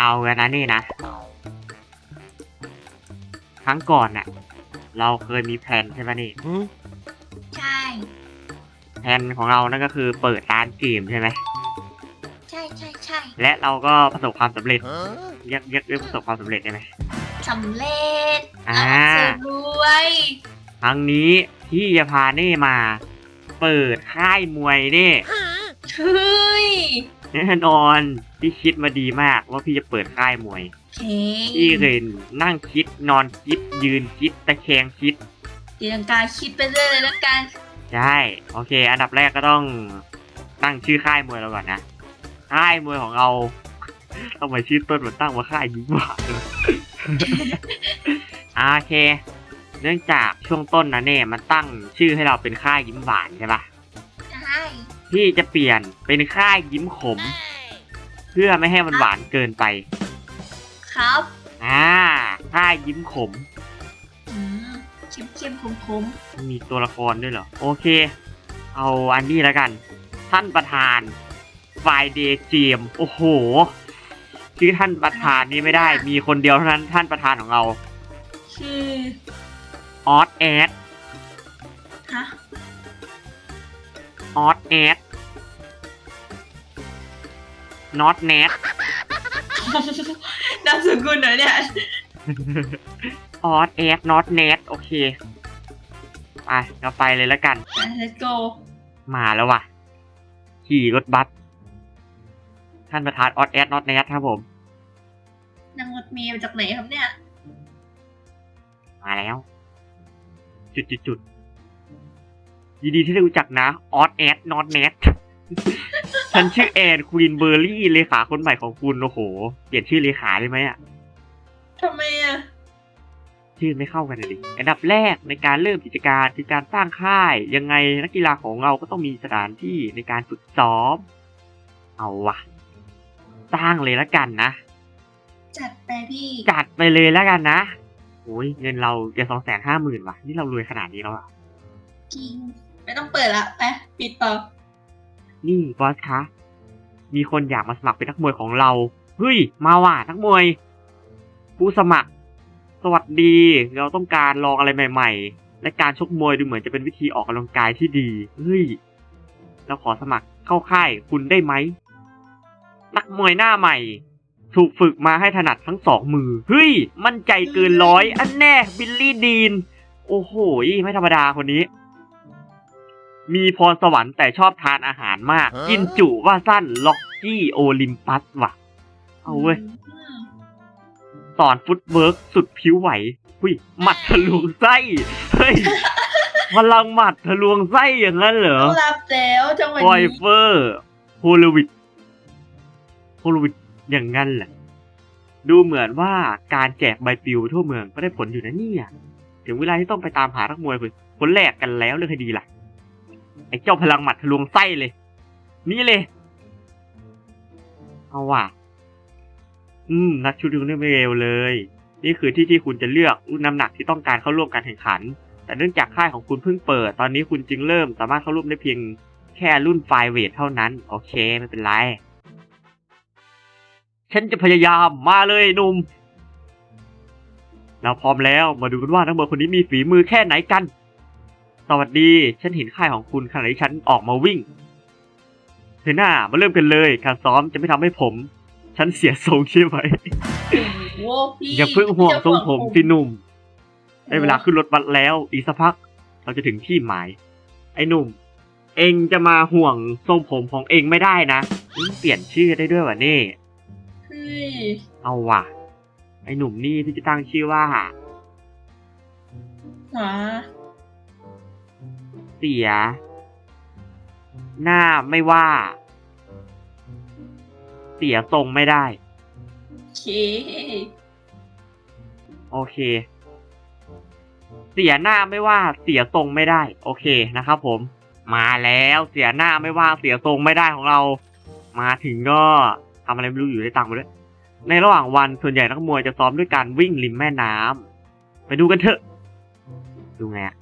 เอากันนะนี่นะ ครั้งก่อนน่ะ เราเคยมีแผนใช่ไหมนี่ใช่ แผนของเรานั่นก็คือเปิดร้านเกมใช่ไหมใช่ใช่ใช่และเราก็ประสบความสำเร็จเรียกเรียกเรียกประสบความสำเร็จได้ไหมสำเร็จอ่าเสร็จรวยครั้งนี้พี่จะพาเน่มา เปิดค่ายมวยเน่เฮ้ย แน่นอน พี่คิดมาดีมากว่าพี่จะเปิดค่ายมวย โอเคพี่เคยนั่งคิดนอนคิดยืนคิดตะแคงคิด ตีลังกาคิดไปเรื่อยเลยแล้วกัน ใช่ โอเค อันดับแรกก็ต้องตั้งชื่อค่ายมวยเราก่อนนะ ค่ายมวยของเราทำไมชื่อต้นมันตั้งว่าค่ายยิ้มหวานเลย อ่าโอเค เนื่องจากช่วงต้นนะเนี่ยมันตั้งชื่อให้เราเป็นค่ายยิ้มหวานใช่ปะใช่ พี่จะเปลี่ยนเป็นค่ายยิ้มขม เพื่อไม่ให้มันหวานเกินไป ครับอ่าค่ายยิ้มขม อืมเข้มเข้มๆคมคมมีตัวละครด้วยเหรอ โอเค เอาอันนี้แล้วกัน ท่านประธานไฟเดย์เจมโอ้โหชื่อท่านประธานนี่ไม่ได้ มีคนเดียวเท่านั้นท่านประธานของเราๆคือออสแอดฮะ ออสแอดน็อตแนทนามสกุลเหรอเนี่ยออสแอดน็อตแนทโอเคไปเราไปเลยแล้วกันอะ let's go มาแล้วว่ะ ขี่รถบัสท่านประธานออสแอดน็อตแนทครับผมนั่งรถเมล์มาจากไหนครับเนี่ย มาแล้ว จุดจุดจุด ยินดีที่ได้รู้จักนะออสแอดนอตเนทฉันชื่อแอนควีนเบอร์รี่เลขาคนใหม่ของคุณ โอ้โห เปลี่ยนชื่อเลขาได้ไหมอะทำไมอะ ชื่อไม่เข้ากันเลยดิอันดับแรกในการเริ่มกิจการคือการสร้างค่าย ยังไงนักกีฬาของเราก็ต้องมีสถานที่ในการฝึกซ้อม เอาวะสร้างเลยแล้วกันนะ จัดไปพี่ จัดไปเลยแล้วกันนะโอ้ยเงินเราจะสองแสนห้าหมื่นว่ะ นี่เรารวยขนาดนี้แล้วอะจริง ไม่ต้องเปิดละไปปิดต่อ นี่บอสคะ มีคนอยากมาสมัครเป็นนักมวยของเรา เฮ้ย มาว่ะนักมวย ผู้สมัคร สวัสดี เราต้องการลองอะไรใหม่ ๆ และการชกมวยดูเหมือนจะเป็นวิธีออกกำลังกายที่ดี เฮ้ย เราขอสมัครเข้าค่ายคุณได้ไหม นักมวยหน้าใหม่ ถูกฝึกมาให้ถนัดทั้งสองมือ เฮ้ย มั่นใจเกินร้อย อันแน่ บิลลี่ดีน โอ้โห ไม่ธรรมดาคนนี้ มีพรสวรรค์แต่ชอบทานอาหารมากฮะกินจุว่าสั้นล็อกกี้โอลิมปัสว่ะ เอาเว้ยอืมสอนฟุตเวิร์กสุดผิวไหวหุยหมัดทะลวงไส้ เฮ้ยพลังหมัดทะลวงไส้อย่างนั้นเหรอต้องรับแล้วจังหวะปอยนี้เฟอร์โฮลวิดโฮลวิดอย่างนั้นแหละ ดูเหมือนว่าการแจกใบปลิวทั่วเมืองก็ได้ผลอยู่นะเนี่ย ถึงเวลาที่ต้องไปตามหานักมวยคนแรกกันแล้วเรื่องคดีล่ะ ไอ้เจ้าพลังหมัดทะลวงไส้เลย นี่เลย เอาว่ะ อืม นักชุดดึงได้ไม่เร็วเลย นี่คือที่ที่คุณจะเลือกรุ่นน้ำหนักที่ต้องการเข้าร่วมการแข่งขัน แต่เนื่องจากค่ายของคุณเพิ่งเปิด ตอนนี้คุณจึงเริ่มสามารถเข้าร่วมได้เพียงแค่รุ่นไฟเวทเท่านั้น โอเค ไม่เป็นไร ฉันจะพยายามมาเลยหนุ่มเราพร้อมแล้วมาดูกันว่านักมวยคนนี้มีฝีมือแค่ไหนกัน สวัสดี ฉันเห็นค่ายของคุณขณะที่ฉันออกมาวิ่งเธอหน้ามาเริ่มกันเลย การซ้อมจะไม่ทำให้ผม ฉันเสียทรงใช่ไหมโอ้พี่อย่าเพิ่งห่วงทรงผมสิหนุ่มได้โอ้เวลาขึ้นรถบัสแล้ว อีกสักพัก เราจะถึงที่หมาย ไอ้หนุ่ม เองจะมาห่วงทรงผมของเองไม่ได้นะอืมเปลี่ยนชื่อได้ด้วยวะนี่เฮ้ยเอาว่ะ ไอ้หนุ่มนี่ที่จะตั้งชื่อว่าหา เสีย หน้าไม่ว่า เสียทรงไม่ได้โอเค โอเค เสียหน้าไม่ว่า เสียทรงไม่ได้ โอเคนะครับผม มาแล้วเสียหน้าไม่ว่า เสียทรงไม่ได้ของเรา มาถึงก็ทำอะไรไม่รู้อยู่ได้ตังค์ไปด้วยในระหว่างวันส่วนใหญ่นักมวยจะซ้อมด้วยการวิ่งริมแม่น้ำไปดูกันเถอะ ดูไงอะ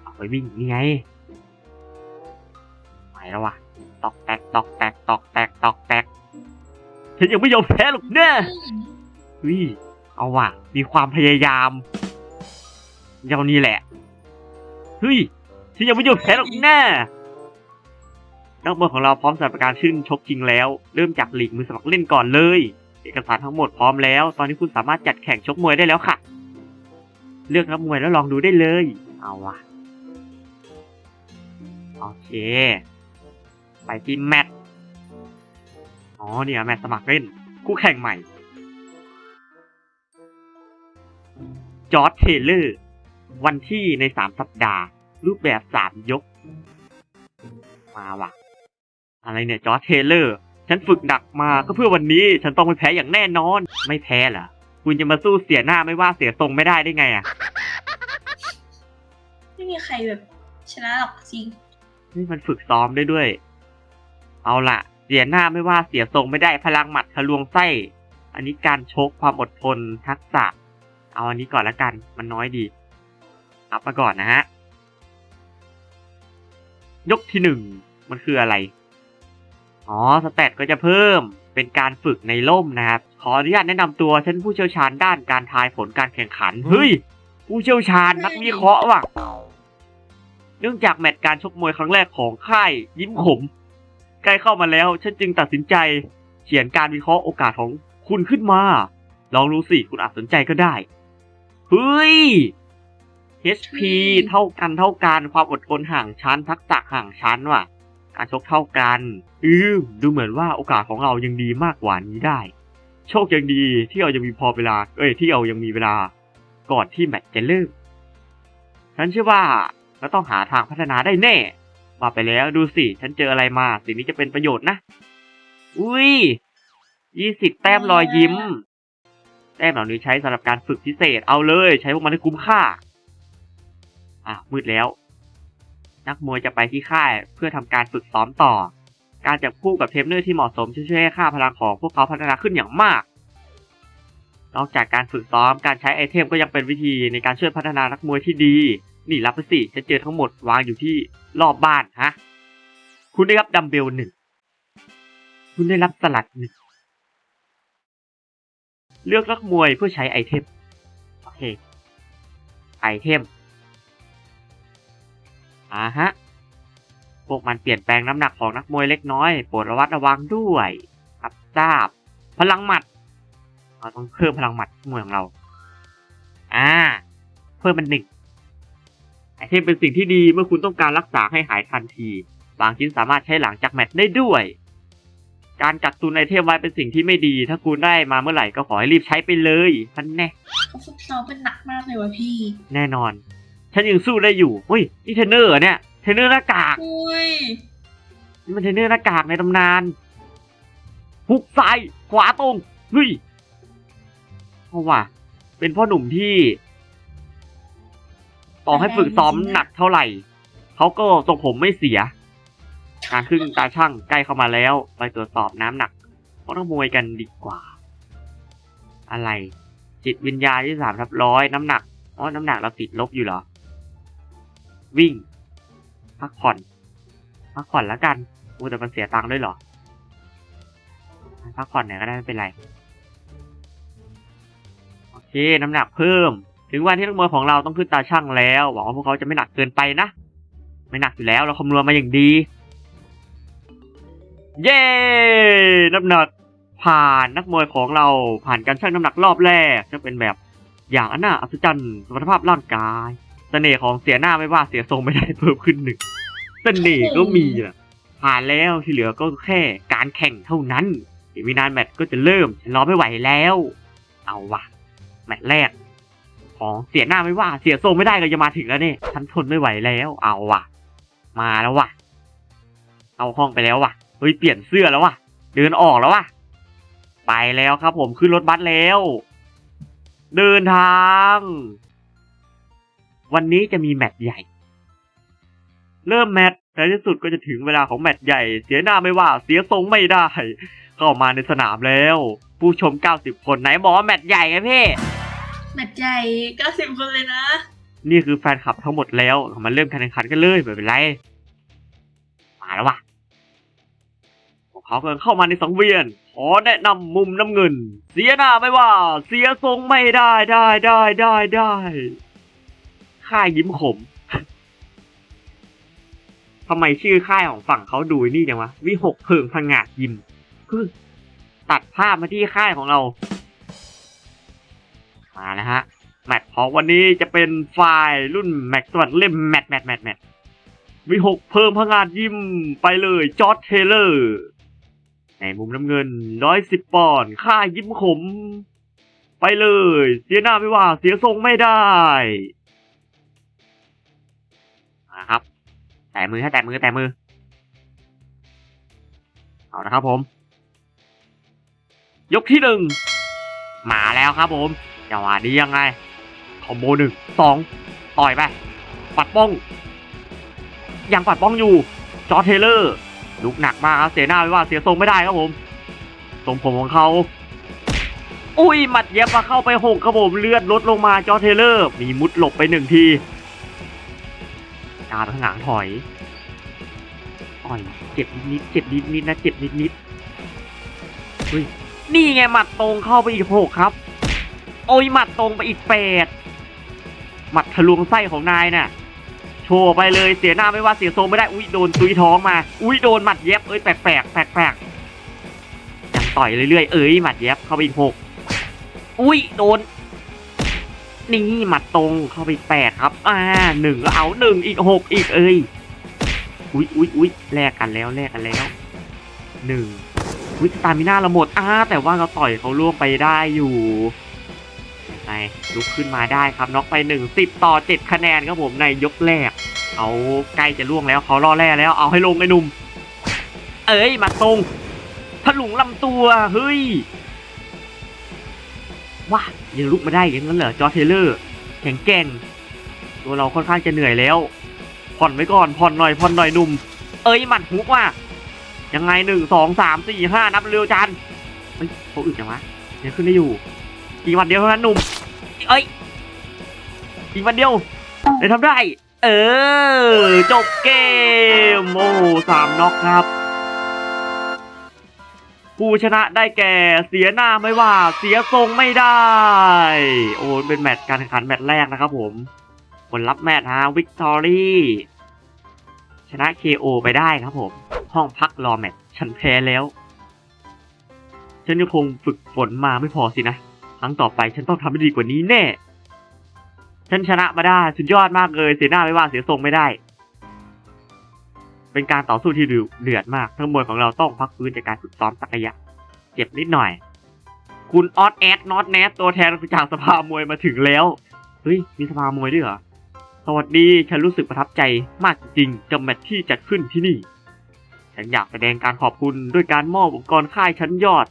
เอาไปวิ่งนี่ไง แล้ววะตอกแตกตอกแตกตอกแตกตอกแตกฉันยังไม่ยอมแพ้หรอกแน่อืมเฮ้ยเอาว่ะ มีความพยายามเจ้านี่แหละเฮ้ยฉันยังไม่ยอมแพ้หรอกแน่นักมวยของเราพร้อมสำหรับการขึ้นชกจริงแล้ว เริ่มจากลีกมือสมัครเล่นก่อนเลย เอกสารทั้งหมดพร้อมแล้ว ตอนนี้คุณสามารถจัดแข่งชกมวยได้แล้วค่ะ เลือกนักมวยแล้วลองดูได้เลย เอาว่ะ โอเค ไปที่แมตช์อ๋อเนี่ยแมตช์สมัครเล่น คู่แข่งใหม่ จอร์จเทเลอร์ วันที่ในสามสัปดาห์ รูปแบบสามยก มาว่ะ อะไรเนี่ยจอร์จเทเลอร์ ฉันฝึกหนักมาก็เพื่อวันนี้ ฉันต้องไม่แพ้อย่างแน่นอน ไม่แพ้เหรอ คุณจะมาสู้เสียหน้าไม่ว่าเสียทรงไม่ได้ได้ไงอะ ไม่มีใครแบบชนะหรอกจริง นี่มันฝึกซ้อมได้ด้วย เอาล่ะเสียหน้าไม่ว่าเสียทรงไม่ได้พลังหมัดทะลวงไส้ อันนี้การชกความอดทนทักษะ เอาอันนี้ก่อนละกันมันน้อยดีอัพมาก่อนนะฮะยกที่หนึ่งมันคืออะไร อ๋อสแตทก็จะเพิ่มเป็นการฝึกในร่มนะครับ ขออนุญาตแนะนำตัวฉันผู้เชี่ยวชาญด้านการทายผลการแข่งขัน เฮ้ย ผู้เชี่ยวชาญนักวิเคราะห์ว่ะ เนื่องจากแมตช์การชกมวยครั้งแรกของค่ายยิ้มขม ใกล้เข้ามาแล้ว ฉันจึงตัดสินใจ เขียนการวิเคราะห์โอกาสของคุณขึ้นมา ลองดูสิ คุณอาจสนใจก็ได้ เฮ้ย HP เท่ากันเท่ากันความอดทนห่างชั้นทักษะห่างชั้นว่ะ การชกเท่ากันอืมดูเหมือนว่าโอกาสของเรายังดีมากกว่านี้ได้ โชคยังดีที่เรายังมีพอเวลา เอ้ยที่เรายังมีเวลา ก่อนที่แมตช์จะเริ่มฉันเชื่อว่าเราต้องหาทางพัฒนาได้แน่ ว่าไปแล้วดูสิ ฉันเจออะไรมา สิ่งนี้จะเป็นประโยชน์นะ อุ้ยยี่สิบแต้มรอยยิ้ม แต้มเหล่านี้ใช้สำหรับการฝึกพิเศษ เอาเลย ใช้พวกมันให้คุ้มค่า อะ มืดแล้ว นักมวยจะไปที่ค่ายเพื่อทำการฝึกซ้อมต่อ การจับคู่กับเทรนเนอร์ที่เหมาะสมจะช่วยให้ค่าพลังของพวกเขาพัฒนาขึ้นอย่างมากนอกจากการฝึกซ้อมการใช้ไอเทมก็ยังเป็นวิธีในการช่วยพัฒนานักมวยที่ดี นี่รับไปสิจะเจอทั้งหมดวางอยู่ที่รอบบ้านฮะ คุณได้รับดัมเบลหนึ่ง คุณได้รับสลัดหนึ่ง เลือกนักมวยเพื่อใช้ไอเทม โอเค ไอเทม อ่าฮะ พวกมันเปลี่ยนแปลงน้ำหนักของนักมวยเล็กน้อย โปรดระวัดระวังด้วยรับทราบ พลังหมัด เราต้องเพิ่มพลังหมัดมวยของเรา อ่า เพิ่มเป็นหนึ่ง ไอเทมเป็นสิ่งที่ดีเมื่อคุณต้องการรักษาให้หายทันที บางชิ้นสามารถใช้หลังจากแมตช์ได้ด้วย การกักตุนไอเทมไว้เป็นสิ่งที่ไม่ดี ถ้าคุณได้มาเมื่อไหร่ก็ขอให้รีบใช้ไปเลยท่านแน่เขาฝึกซ้อมเป็นหนักมากเลยวะพี่ แน่นอน ฉันยังสู้ได้อยู่เฮ้ยนี่เทรนเนอร์เหรอเนี่ย เทรนเนอร์หน้ากากอุ้ยนี่มันเทรนเนอร์หน้ากากในตำนานหุกซ้ายขวาตรงเฮ้ยเอาว่ะ เป็นพ่อหนุ่มที่ ต่อให้ฝึกซ้อมหนักเท่าไหร่ เขาก็ทรงผมไม่เสียการขึ้นตาช่างใกล้เข้ามาแล้ว ไปตรวจสอบน้ำหนักของนักมวยกันดีกว่า อะไร จิตวิญญาณที่สามทับร้อยน้ำหนักอ๋อน้ำหนักเราติดลบอยู่เหรอ วิ่ง พักผ่อน พักผ่อนแล้วกันโอ้แต่มันเสียตังค์ด้วยเหรอ พักผ่อนไหนอยก็ได้ไม่เป็นไร โอเค น้ำหนักเพิ่ม ถึงวันที่นักมวยของเราต้องขึ้นตาช่างแล้วหวังว่าพวกเขาจะไม่หนักเกินไปนะ ไม่หนักอยู่แล้วเราคำนวณมาอย่างดี เย้น้ำหนักผ่านนักมวยของเราผ่านการชั่งน้ำหนักรอบแรกจะเป็นแบบอย่างอันน่าอัศจรรย์สมรรถภาพร่างกายเสน่ห์ของเสียหน้าไม่ว่าเสียทรงไม่ได้เพิ่มขึ้นหนึ่งเสน่ห์ก็มีนะผ่านแล้วที่เหลือก็แค่การแข่งเท่านั้นอีกไม่นานแมตช์ก็จะเริ่มฉันรอไม่ไหวแล้ว เอาวะแมตช์แรก ขอเสียหน้าไม่ว่า เสียทรงไม่ได้ก็จะมาถึงแล้วเนี่ยฉันทนไม่ไหวแล้ว เอาว่ะ มาแล้วว่ะ เอาห้องไปแล้วว่ะเฮ้ยเปลี่ยนเสื้อแล้วว่ะ เดินออกแล้วว่ะ ไปแล้วครับ ผมขึ้นรถบัสแล้ว เดินทาง วันนี้จะมีแมตช์ใหญ่ เริ่มแมตช์ในที่สุดก็จะถึงเวลาของแมตช์ใหญ่ เสียหน้าไม่ว่า เสียทรงไม่ได้ เข้ามาในสนามแล้ว ผู้ชม 90 คนไหนบอกว่าแมตช์ใหญ่ไงพี่ แมตช์ใหญ่เก้าสิบคนเลยนะ นี่คือแฟนคลับทั้งหมดแล้ว มาเริ่มการแข่งขันกันเลยไม่เป็นไร มาแล้ววะพวกเขากำลังเข้ามาในสังเวียนขออแนะนำมุมน้ำเงิน เสียหน้าไม่ว่า เสียทรงไม่ได้ได้ได้ได้ได้ค่ายยิ้มขมทำไมชื่อค่ายของฝั่งเขาดูนี่จังวะ วิหกเพิงพังงาดยิมคือตัดภาพมาที่ค่ายของเรา มาแล้วฮะแมตช์ของวันนี้จะเป็นไฟล์รุ่นแม็กซ์วัดเล่มแมตช์แมตช์แมตช์แมตช์วิหกเพิ่มพงาดยิ้มไปเลยจอร์ดเทเลอร์ ในมุมน้ำเงินร้อยสิบปอนด์ค่ายิ้มขม ไปเลย เสียหน้าไม่ว่าเสียทรงไม่ได้มาครับแตะมือให้แตะมือแตะมือ เอาละครับผม ยกที่หนึ่งมาแล้วครับผม จังหวะนี้ยังไงคอมโบหนึ่งสองต่อยไป ปัดป้อง ยังปัดป้องอยู่ จอเทเลอร์ ลุกหนักมากครับเสียหน้าไม่ว่าเสียทรงไม่ได้ครับผม ทรงผมของเขา อุ้ยหมัดเย็บมาเข้าไปหกครับผมเลือดลดลงมาจอเทเลอร์ มีมุดหลบไปหนึ่งทีกาไปข้างหลังถอยอ่อยเจ็บนิดเจ็บนิดๆนะเจ็บนิดๆเฮ้ยนี่ไงหมัดตรงเข้าไปอีกหกครับ โอ้ยหมัดตรงไปอีกแปดหมัดทะลวงไส้ของนายน่ะ โชว์ไปเลยเสียหน้าไม่ว่าเสียทรงไม่ได้ อุ้ยโดนตุยท้องมา อุ้ยโดนหมัดเย็บเอ้ยแปลกแปลกแปลกแปลกยังต่อยเรื่อยๆเอ้ยหมัดเย็บเข้าไปอีกหกอุ้ยโดนนี่หมัดตรงเข้าไปแปดครับ อ่าหนึ่งเอาหนึ่งอีกหกอีกเอ้ยอุ้ยอุ้ยอุ้ยแลกกันแล้วแลกกันแล้วหนึ่งอุ้ยตามิน่าเราหมดอ่าแต่ว่าเราต่อยเขาล่วงไปได้อยู่ ยังไงลุกขึ้นมาได้ครับน็อกไปหนึ่งสิบต่อเจ็ดคะแนนครับผมในยกแรกเอาใกล้จะล่วงแล้วเขาล่อแร่แล้วเอาให้ลงไอ้หนุ่ม เอ้ยมาตรงถลุงลำตัวเฮ้ยว้ายังลุกมาได้อย่างนั้นเหรอจอเทเลอร์แข็งแกร่งตัวเราค่อนข้างจะเหนื่อยแล้ว ผ่อนไว้ก่อนผ่อนหน่อยผ่อนหน่อยหนุ่ม เอ้ยหมัดฮุกว่ะยังไงหนึ่งสองสามสี่ห้านับเร็วจันเฮ้ยเขาอึดจังวะยังขึ้นได้อยู่อีกวันเดียวเท่านั้นหนุ่ม เอ้ย อีกวันเดียวได้ทำได้ เออ จบเกม โอ้สามน็อกครับ ผู้ชนะได้แก่เสียหน้าไม่ว่า เสียทรงไม่ได้ โอ้เป็นแมตช์การแข่งขันแมตช์แรกนะครับผมผลลัพธ์แมตช์ฮะวิกตอรี่ชนะ KO ไปได้ครับผม ห้องพักรอแมตช์ฉันแพ้แล้ว ฉันยังคงฝึกฝนมาไม่พอสินะ ครั้งต่อไปฉันต้องทำให้ดีกว่านี้แน่ ฉันชนะมาได้ สุดยอดมากเลย เสียหน้าไม่ว่าเสียทรงไม่ได้ เป็นการต่อสู้ที่ดุเดือดมาก ทั้งมวยของเราต้องพักฟื้นจากการฝึกซ้อมสักระยะ เจ็บนิดหน่อย คุณออสแอดนอตแนทตัวแทนจากสภามวยมาถึงแล้ว เฮ้ย มีสภามวยด้วยเหรอ สวัสดี ฉันรู้สึกประทับใจมากจริงกับแมตช์ที่จัดขึ้นที่นี่ ฉันอยากแสดงการขอบคุณด้วยการมอบอุปกรณ์ค่ายชั้นยอด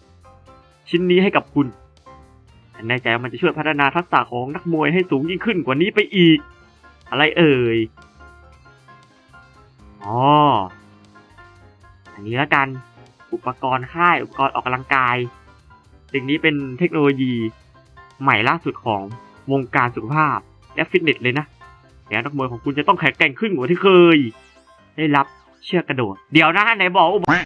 ชิ้นนี้ให้กับคุณ นแน่ใจว่ามันจะช่วยพัฒนาทักษะของนักมวยให้สูงยิ่งขึ้นกว่านี้ไปอีก อะไรเอ่ย อ๋อ อันนี้แล้วกัน อุปกรณ์ค่าย อุปกรณ์ออกกำลังกาย สิ่งนี้เป็นเทคโนโลยีใหม่ล่าสุดของวงการสุขภาพ และฟิตเนสเลยนะแล้วนักมวยของคุณจะต้องแข็งแกร่งขึ้นกว่าที่เคย ได้รับเชือกกระโดด เดี๋ยวนะไหนบอกว่า